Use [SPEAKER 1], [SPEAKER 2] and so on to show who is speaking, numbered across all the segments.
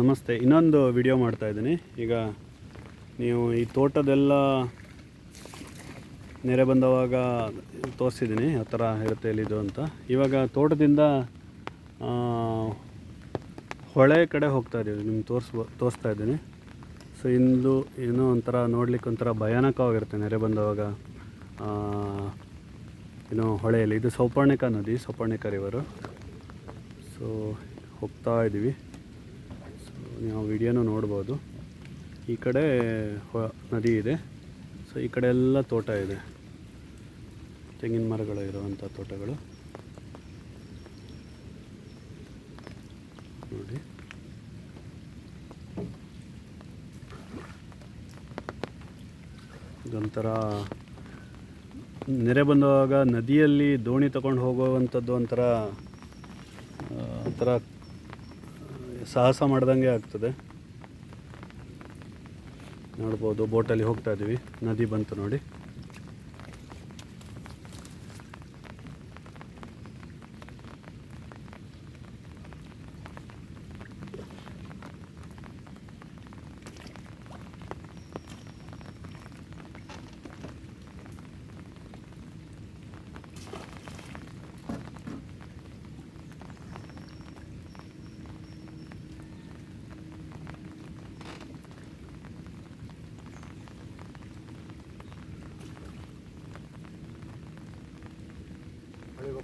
[SPEAKER 1] ನಮಸ್ತೆ. ಇನ್ನೊಂದು ವಿಡಿಯೋ ಮಾಡ್ತಾ ಇದ್ದೀನಿ. ಈಗ ನೀವು ಈ ತೋಟದೆಲ್ಲ ನೆರೆ ಬಂದವಾಗ ತೋರಿಸಿದ್ದೀನಿ, ಆ ಥರ ಇರುತ್ತೆ ಎಲ್ಲಿದು ಅಂತ. ಇವಾಗ ತೋಟದಿಂದ ಹೊಳೆ ಕಡೆ ಹೋಗ್ತಾ ಇದ್ದೀವಿ. ನಿಮ್ಗೆ ತೋರಿಸ್ಬೋ, ತೋರಿಸ್ತಾ ಇದ್ದೀನಿ. ಸೊ ಇಂದು ಏನೋ ಒಂಥರ ನೋಡ್ಲಿಕ್ಕೆ ಒಂಥರ ಭಯಾನಕವಾಗಿರುತ್ತೆ ನೆರೆ ಬಂದವಾಗ ಏನು ಹೊಳೆಯಲ್ಲಿ. ಇದು ಸೌಪರ್ಣಿಕ ನದಿ, ಸೌಪರ್ಣಿಕ ರಿವರು ಸೊ ಹೋಗ್ತಾ ಇದ್ದೀವಿ. ನೀವು ವಿಡಿಯೋನೂ ನೋಡ್ಬೋದು. ಈ ಕಡೆ ನದಿ ಇದೆ. ಸೊ ಈ ಕಡೆ ಎಲ್ಲ ತೋಟ ಇದೆ. ತೆಂಗಿನ ಮರಗಳು ಇರುವಂಥ ತೋಟಗಳು. ನೋಡಿ. ಇದೊಂಥರ ನೆರೆ ಬಂದಾಗ ನದಿಯಲ್ಲಿ ದೋಣಿ ತಗೊಂಡು ಹೋಗುವಂಥದ್ದು ಒಂಥರ ಒಂಥರ ಸಾಹಸ ಮಾಡ್ದಂಗೆ ಆಗ್ತದೆ. ನೋಡ್ಬೋದು ಬೋಟಲ್ಲಿ ಹೋಗ್ತಾ ಇದ್ದೀವಿ. ನದಿ ಬಂತು ನೋಡಿ.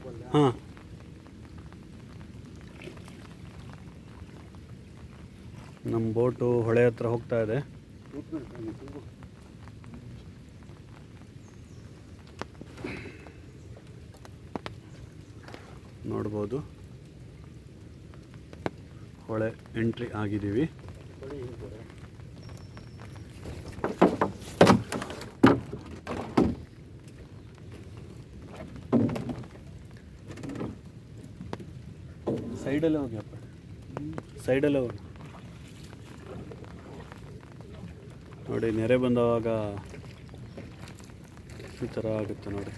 [SPEAKER 1] ಹಾಂ. ನಮ್ಮ ಬೋಟು ಹೊಳೆ ಹತ್ರ ಹೋಗ್ತಾ ಇದೆ. ನೋಡ್ಬೋದು. ಹೊಳೆ ಎಂಟ್ರಿ ಆಗಿದ್ದೀವಿ. ಸೈಡಲ್ಲೇ ಹೋಗಿ ಅಪ್ಪ ಸೈಡಲ್ಲೇ ಹೋಗಿ. ನೋಡಿ, ನೆರೆ ಬಂದವಾಗ ಈ ಥರ ಆಗುತ್ತೆ ನೋಡಿ.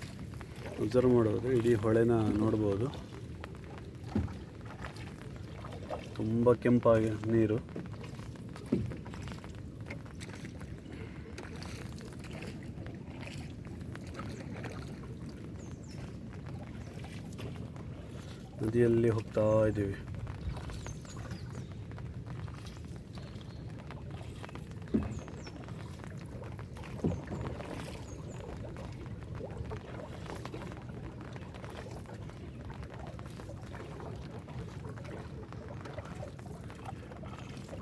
[SPEAKER 1] ಅಬ್ಸರ್ವ್ ಮಾಡೋದು ಇಡೀ ಹೊಳೆನ ನೋಡ್ಬೋದು. ತುಂಬ ಕೆಂಪಾಗಿ ನೀರು. ನದಿಯಲ್ಲಿ ಹೋಗ್ತಾ ಇದ್ದೀವಿ.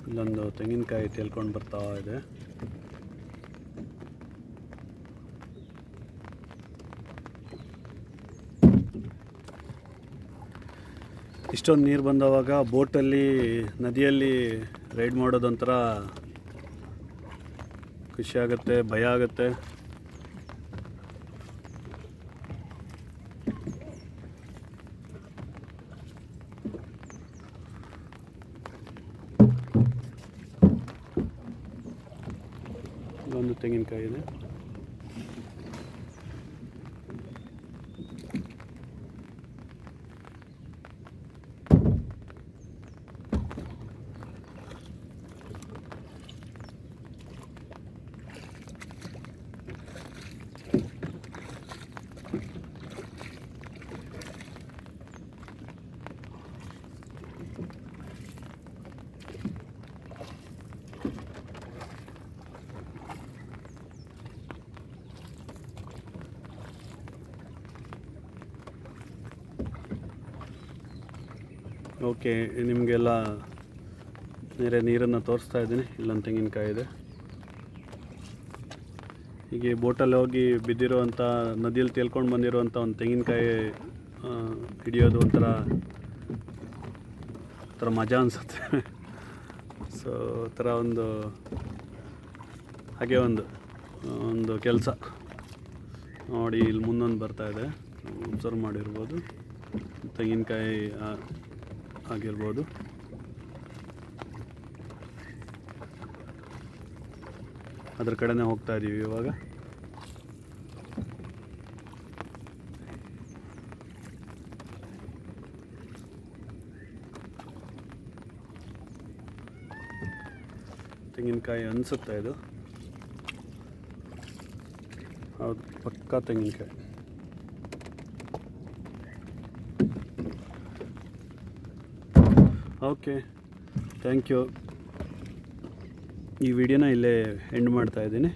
[SPEAKER 1] ಇಲ್ಲೊಂದು ತೆಂಗಿನಕಾಯಿ ತೇಲ್ಕೊಂಡು ಬರ್ತಾ ಇದೆ. ಇಷ್ಟೊಂದು ನೀರು ಬಂದವಾಗ ಬೋಟಲ್ಲಿ ನದಿಯಲ್ಲಿ ರೈಡ್ ಮಾಡೋದೊಂಥರ ಖುಷಿಯಾಗುತ್ತೆ ಭಯ ಆಗುತ್ತೆ. ಒಂದು ತೆಂಗಿನಕಾಯಿ ಇದೆ. ಓಕೆ, ನಿಮಗೆಲ್ಲ ಬೇರೆ ನೀರನ್ನು ತೋರಿಸ್ತಾ ಇದ್ದೀನಿ. ಇಲ್ಲೊಂದು ತೆಂಗಿನಕಾಯಿ ಇದೆ. ಹೀಗೆ ಬೋಟಲ್ಲಿ ಹೋಗಿ ಬಿದ್ದಿರುವಂಥ ನದಿಯಲ್ಲಿ ತೇಲ್ಕೊಂಡು ಬಂದಿರುವಂಥ ಒಂದು ತೆಂಗಿನಕಾಯಿ ಹಿಡಿಯೋದು ಒಂಥರ ಒಂಥರ ಮಜಾ ಅನಿಸುತ್ತೆ. ಸೊ ಥರ ಒಂದು, ಹಾಗೆ ಒಂದು ಒಂದು ಕೆಲಸ. ನೋಡಿ, ಇಲ್ಲಿ ಮುಂದೊಂದು ಬರ್ತಾ ಇದೆ. ಅಬ್ಸರ್ವ್ ಮಾಡಿರ್ಬೋದು. ತೆಂಗಿನಕಾಯಿ ಆಗಿರ್ಬೋದು. ಅದ್ರ ಕಡೆನೇ ಹೋಗ್ತಾ ಇದ್ದೀವಿ ಇವಾಗ. ತೆಂಗಿನಕಾಯಿ ಅನಿಸುತ್ತೆ ಇದು? ಹೌದು ಪಕ್ಕಾ ತೆಂಗಿನಕಾಯಿ. ಓಕೆ ಥ್ಯಾಂಕ್ ಯು ಈ ವಿಡಿಯೋನ ಇಲ್ಲೇ ಎಂಡ್ ಮಾಡ್ತಾ ಇದ್ದೀನಿ.